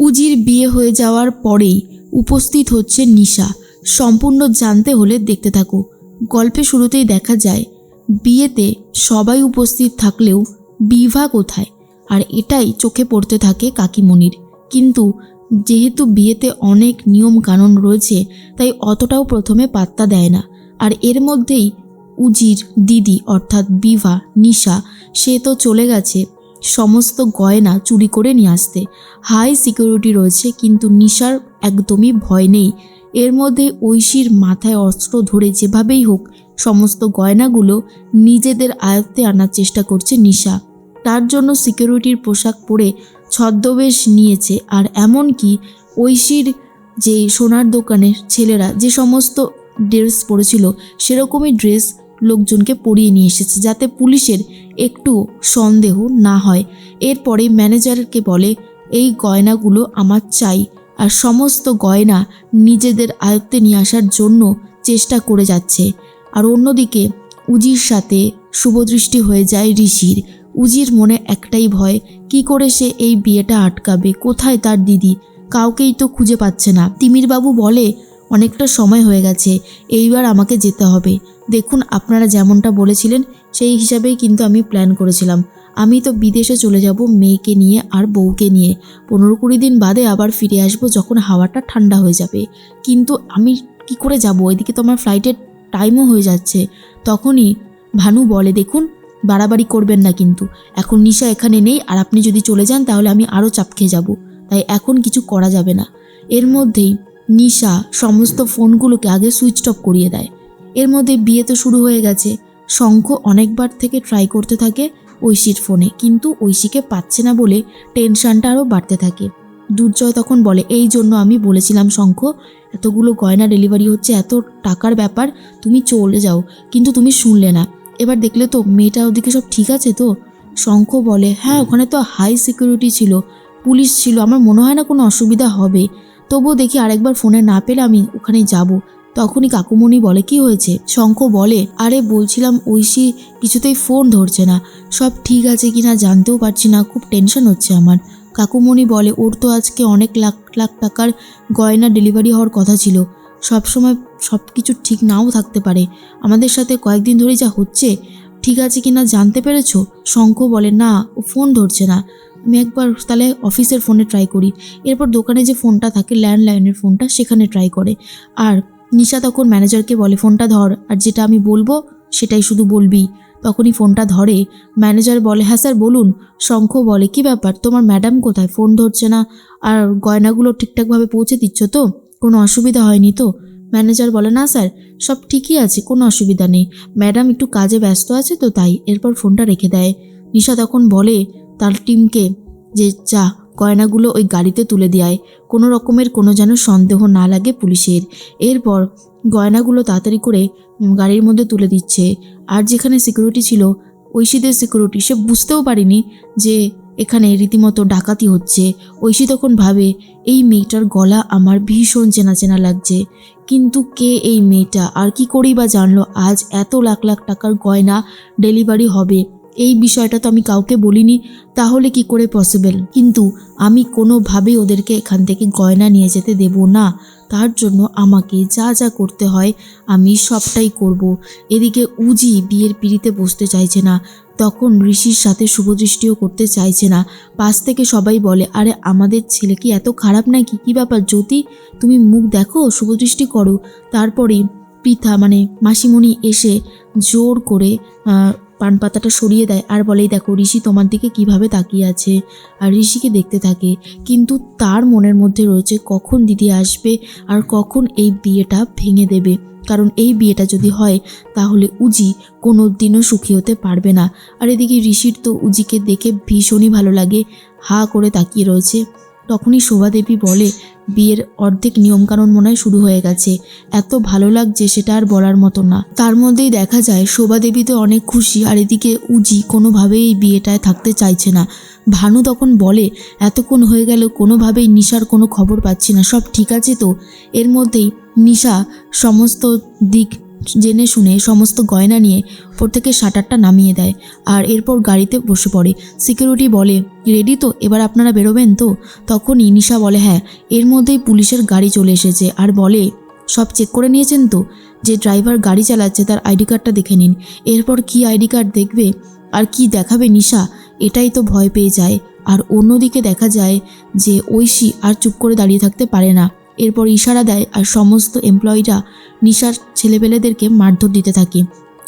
উজির বিয়ে হয়ে যাওয়ার পরেই উপস্থিত হচ্ছে নিশা। সম্পূর্ণ জানতে হলে দেখতে থাকো। গল্পে শুরুতেই দেখা যায়, বিয়েতে সবাই উপস্থিত থাকলেও বিভা কোথায়? আর এটাই চোখে পড়তে থাকে কাকিমণির। কিন্তু যেহেতু বিয়েতে অনেক নিয়ম কানুন রয়েছে, তাই অতটাও প্রথমে পাত্তা দেয় না। আর এর মধ্যেই উজির দিদি অর্থাৎ বিভা, নিশা, সে তো চলে গেছে। সমস্ত গয়না চুরি করে নিয়ে আসতে। হাই সিকিউরিটি রয়েছে, কিন্তু নিশার একদমই ভয় নেই। এর মধ্যে ঐশীর মাথায় অস্ত্র ধরে যেভাবেই হোক, সমস্ত গয়নাগুলো নিজেদের আয়ত্তে আনার চেষ্টা করছে নিশা। তার জন্য সিকিউরিটির পোশাক পরে ছদ্মবেশ নিয়েছে, আর এমনকি ঐশীর যে সোনার দোকানের ছেলেরা, যে সমস্ত ড্রেস পরেছিল, সেরকমই ড্রেস লোকজনকে পরিয়ে নিয়ে এসেছে যাতে পুলিশের একটু সন্দেহ না হয়। এরপরে ম্যানেজারকে বলে, এই গয়নাগুলো আমার চাই আর সমস্ত গয়না নিজেদের আয়ত্তে নিয়ে আসার জন্য চেষ্টা করে যাচ্ছে। আর অন্যদিকে উজির সাথে শুভদৃষ্টি হয়ে যায় ঋষির। উজির মনে একটাই ভয়, কি করে সে এই বিয়েটা আটকাবে? কোথায় তার দিদি? কাউকেই তো খুঁজে পাচ্ছে না। তিমিরবাবু বলে, অনেকটা সময় হয়ে গেছে, এইবার আমাকে যেতে হবে। দেখুন, আপনারা যেমনটা বলেছিলেন, সেই হিসাবেই কিন্তু আমি প্ল্যান করেছিলাম। আমি তো বিদেশে চলে যাব মেয়েকে নিয়ে আর বউকে নিয়ে। পনেরো কুড়ি দিন বাদে আবার ফিরে আসব যখন হাওয়াটা ঠান্ডা হয়ে যাবে। কিন্তু আমি কি করে যাব? এদিকে তো আমার ফ্লাইটের টাইমও হয়ে যাচ্ছে। তখনই ভানু বলে, দেখুন, বাড়াবাড়ি করবেন না কিন্তু। এখন নিশা এখানে নেই, আর আপনি যদি চলে যান তাহলে আমি আরও চাপ খেয়ে যাব। তাই এখন কিছু করা যাবে না। এর মধ্যেই নিশা সমস্ত ফোনগুলোকে আগে সুইচ অফ করিয়ে দেয়। এর মধ্যে বিয়ে তো শুরু হয়ে গেছে। শঙ্খ অনেকবার থেকে ট্রাই করতে থাকে ঐশীর ফোনে কিন্তু ঐশীকে পাচ্ছে না বলে টেনশনটা আরও বাড়তে থাকে। দুর্জয় তখন বলে, এই জন্য আমি বলেছিলাম শঙ্খ, এতগুলো গয়না ডেলিভারি হচ্ছে, এত টাকার ব্যাপার, তুমি চলে যাও, কিন্তু তুমি শুনলে না। এবার দেখলে তো মেয়েটা ওদিকে সব ঠিক আছে তো? শঙ্খ বলে হ্যাঁ ওখানে তো হাই সিকিউরিটি ছিল, পুলিশ ছিল, আমার মনে হয় না কোনো অসুবিধা হবে। তবুও দেখি আরেকবার ফোনে না পেলে আমি ওখানে যাব তখনই কাকুমণি বলে, কি হয়েছে? শঙ্খ বলে, আরে বলছিলাম ঐশী কিছুতেই ফোন ধরছে না। সব ঠিক আছে কিনা জানতেও পারছি না, খুব টেনশন হচ্ছে আমার। কাকুমণি বলে, ওর তো আজকে অনেক লাখ লাখ টাকার গয়না ডেলিভারি হওয়ার কথা ছিল। সব সময় সব কিছু ঠিক নাও থাকতে পারে। আমাদের সাথে কয়েকদিন ধরে যা হচ্ছে, ঠিক আছে কিনা জানতে পেরেছ? শঙ্খ বলে, না, ও ফোন ধরছে না। আমি একবার তাহলে অফিসের ফোনে ট্রাই করি। এরপর দোকানে যে ফোনটা থাকে ল্যান্ডলাইনের ফোনটা সেখানে ট্রাই করে। আর নিশা তখন ম্যানেজারকে বলে, ফোনটা ধর, আর যেটা আমি বলব সেটাই শুধু বলবি। তখনই ফোনটা ধরে, ম্যানেজার বলে হ্যাঁ স্যার, বলুন। শঙ্খ বলে, কি ব্যাপার? তোমার ম্যাডাম কোথায়? ফোন ধরছে না, আর গয়নাগুলো ঠিকঠাকভাবে পৌঁছে দিচ্ছ তো? কোনো অসুবিধা হয়নি তো? ম্যানেজার বলে, না স্যার, সব ঠিকই আছে, কোনো অসুবিধা নেই। ম্যাডাম একটু কাজে ব্যস্ত আছে তো তাই। এরপর ফোনটা রেখে দেয়। নিশা তখন বলে, তার টিমকে যে যা গয়নাগুলো ওই গাড়িতে তুলে দেয়। কোনো রকমের কোনো যেন সন্দেহ না লাগে পুলিশের। এরপর গয়নাগুলো তাড়াতাড়ি করে গাড়ির মধ্যে তুলে দিচ্ছে। আর যেখানে সিকিউরিটি ছিল, ঐশীদের সিকিউরিটি সে বুঝতেও পারেনি যে এখানে রীতিমতো ডাকাতি হচ্ছে। ঐশী তখন ভাবে, এই মেয়েটার গলা আমার ভীষণ চেনা চেনা লাগছে। কিন্তু কে এই মেয়েটা? আর কি করেই বা জানলো? আজ এত লাখ লাখ টাকার গয়না ডেলিভারি হবে। এই বিষয়টা তো আমি কাউকে বলিনি, তাহলে কি করে পসিবল কিন্তু আমি কোনোভাবেই ওদেরকে এখান থেকে গয়না নিয়ে যেতে দেব না। তার জন্য আমাকে যা যা করতে হয় আমি সবটাই করব। এদিকে উজি বিয়ের পিড়িতে বসতে চাইছে না। তখন ঋষির সাথে শুভদৃষ্টিও করতে চাইছে না। পাশ থেকে সবাই বলে, আরে, আমাদের ছেলে কি এত খারাপ নাকি? কী ব্যাপার জ্যোতি? তুমি মুখ দেখো শুভদৃষ্টি করো। তারপরে পিতা মানে মাসিমণি এসে জোর করে পান পাতাটা সরিয়ে দেয় আর বলেই, দেখো, ঋষি তোমার দিকে কীভাবে তাকিয়ে আছে? আর ঋষিকে দেখতে থাকে, কিন্তু তার মনের মধ্যে রয়েছে কখন দিদি আসবে আর কখন এই বিয়েটা ভেঙে দেবে? কারণ এই বিয়েটা যদি হয়, তাহলে উজি কোনো দিনও সুখী হতে পারবে না। আর এদিকে ঋষির তো উজিকে দেখে ভীষণই ভালো লাগে, হা করে তাকিয়ে রয়েছে। তখনই শোভাদেবী বলে, বিয়ের অর্ধেক নিয়মকানুন মনে হয় শুরু হয়ে গেছে। এত ভালো লাগছে সেটা আর বলার মতো না। তার মধ্যেই দেখা যায়, শোভাদেবী তো অনেক খুশি, আর এদিকে উজি কোনোভাবেই বিয়েটায় থাকতে চাইছে না। ভানু তখন বলে, এতক্ষণ হয়ে গেল, কোনোভাবেই নিশার কোনো খবর পাচ্ছি না। সব ঠিক আছে তো? এর মধ্যেই নিশা সমস্ত দিক জেনে শুনে সমস্ত গয়না নিয়ে থেকে শাটারটা নামিয়ে দেয় আর এরপর গাড়িতে বসে পড়ে। সিকিউরিটি বলে, রেডি তো, এবার আপনারা বেরোবেন তো? তখনই নিশা বলে হ্যাঁ এর মধ্যেই পুলিশের গাড়ি চলে এসেছে। আর বলে, সব চেক করে নিয়েছেন তো? যে ড্রাইভার গাড়ি চালাচ্ছে তার আইডি কার্ডটা দেখে নিন। এরপর কি আইডি কার্ড দেখবে? আর কি দেখাবে নিশা? এটাই তো ভয় পেয়ে যায়। আর অন্যদিকে দেখা যায় যে ঐশী আর চুপ করে দাঁড়িয়ে থাকতে পারে না। এরপর ইশারা দেয় আর সমস্ত এমপ্লয়িরা নিশার ছেলেপেলেদেরকে মারধর দিতে থাকে।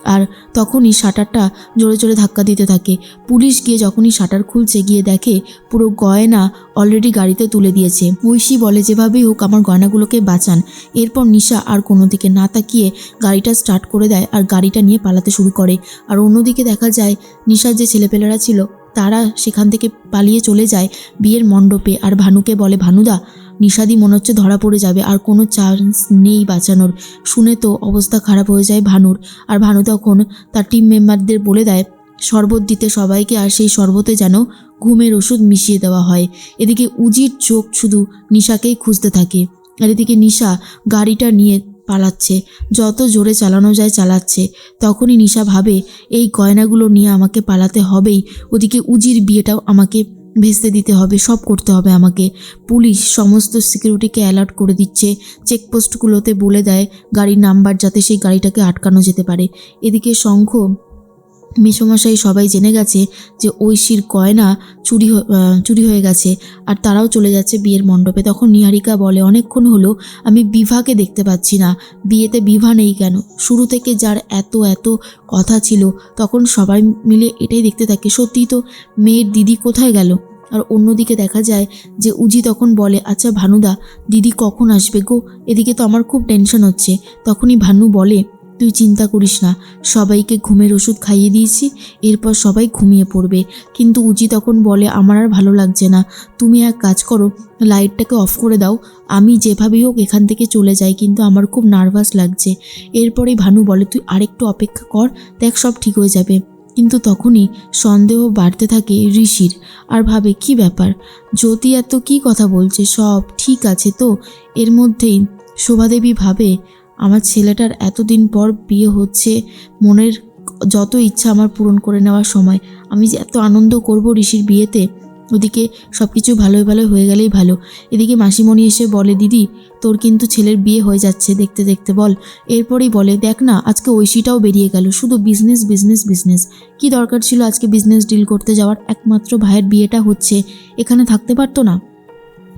আর তখনই শাটারটা জোরে জোরে ধাক্কা দিতে থাকে। পুলিশ গিয়ে যখনই শাটার খুলছে, গিয়ে দেখে পুরো গয়না অলরেডি গাড়িতে তুলে দিয়েছে। ঐশী বলে, যেভাবেই হোক আমার গয়নাগুলোকে বাঁচান। এরপর নিশা আর কোনো দিকে না তাকিয়ে গাড়িটা স্টার্ট করে দেয় আর গাড়িটা নিয়ে পালাতে শুরু করে। আর অন্যদিকে দেখা যায়, নিশার যে ছেলেপেলেরা ছিল, তারা সেখান থেকে পালিয়ে চলে যায় বিয়ের মণ্ডপে। আর ভানুকে বলে, ভানুদা নিশাদি মনে হচ্ছে ধরা পড়ে যাবে, আর কোনো চান্স নেই বাঁচানোর। শুনে তো অবস্থা খারাপ হয়ে যায় ভানুর। আর ভানু তখন তার টিম মেম্বারদের বলে দেয়, শরবত দিতে সবাইকে, আর সেই শরবতে যেন ঘুমের ওষুধ মিশিয়ে দেওয়া হয়। এদিকে উজির চোখ শুধু নিশাকেই খুঁজতে থাকে, আর এদিকে নিশা গাড়িটা নিয়ে পালাচ্ছে, যত জোরে চালানো যায় চালাচ্ছে। তখনই নিশা ভাবে, এই গয়নাগুলো নিয়ে আমাকে পালাতে হবেই। ওদিকে উজির বিয়েটাও আমাকে ভেস্তে দিতে হবে, সব করতে হবে আমাকে। পুলিশ সমস্ত সিকিউরিটিকে অ্যালার্ট করে দিচ্ছে। চেকপোস্টগুলোতে বলে দেয় গাড়ির নাম্বার যাতে সেই গাড়িটাকে আটকানো যেতে পারে। এদিকে শঙ্খ মেসমশাই সবাই জেনে গেছে যে ঐশীর গয়না চুরি চুরি হয়ে গেছে আর তারাও চলে যাচ্ছে বিয়ের মণ্ডপে। তখন নিহারিকা বলে, অনেকক্ষণ হলো, আমি বিভাকে দেখতে পাচ্ছি না। বিয়েতে বিভা নেই কেন? শুরু থেকে যার এত এত কথা ছিল, তখন সবাই মিলে এটাই দেখতে থাকে, সত্যিই তো মেয়ের দিদি কোথায় গেল? আর অন্যদিকে দেখা যায় যে উজি তখন বলে আচ্ছা ভানুদা, দিদি কখন আসবে গো? এদিকে তো আমার খুব টেনশন হচ্ছে। তখনই ভানু বলে তুই চিন্তা করিস না, সবাইকে ঘুমের ওষুধ খাইয়ে দিয়েছি, এরপর সবাই ঘুমিয়ে পড়বে। কিন্তু উজি তখন বলে, আমার আর ভালো লাগছে না। তুমি এক কাজ করো, লাইটটাকে অফ করে দাও। আমি যেভাবেই হোক এখান থেকে চলে যাই, কিন্তু আমার খুব নার্ভাস লাগছে। এরপরেই ভানু বলে, তুই আরেকটু অপেক্ষা কর, দেখ সব ঠিক হয়ে যাবে। কিন্তু তখনই সন্দেহ বাড়তে থাকে ঋষির। আর ভাবে, কি ব্যাপার? জ্যোতি এত কি কথা বলছে? সব ঠিক আছে তো? এর মধ্যেই শোভাদেবী ভাবে আমার ছেলেটার এতদিন পর বিয়ে হচ্ছে, মনের যত ইচ্ছা আমার পূরণ করে নেওয়ার সময়। আমি যে এত আনন্দ করব ঋষির বিয়েতে, ওদিকে সব কিছু ভালোই ভালো হয়ে গেলেই ভালো। এদিকে মাসিমণি এসে বলে, দিদি, তোর কিন্তু ছেলের বিয়ে হয়ে যাচ্ছে, দেখতে দেখতে বল। এরপরেই বলে, দেখ না, আজকে ঐশীটাও বেরিয়ে গেল, শুধু বিজনেস বিজনেস বিজনেস কি দরকার ছিল আজকে বিজনেস ডিল করতে যাওয়ার? একমাত্র ভাইয়ের বিয়েটা হচ্ছে, এখানে থাকতে পারতো না?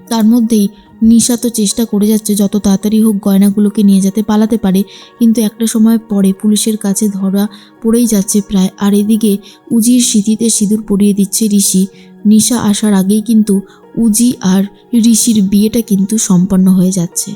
তার মধ্যেই নিশা তো চেষ্টা করে যাচ্ছে, যত তাড়াতাড়ি হোক গয়নাগুলোকে নিয়ে যেতে পালাতে পারে। কিন্তু একটা সময় পরে পুলিশের কাছে ধরা পড়েই যাচ্ছে প্রায়। আর এদিকে উজির স্মৃতিতে সিঁদুর পরিয়ে দিচ্ছে ঋষি। নিশা আসার আগেই কিন্তু উজি আর ঋষির বিয়েটা কিন্তু সম্পন্ন হয়ে যাচ্ছে।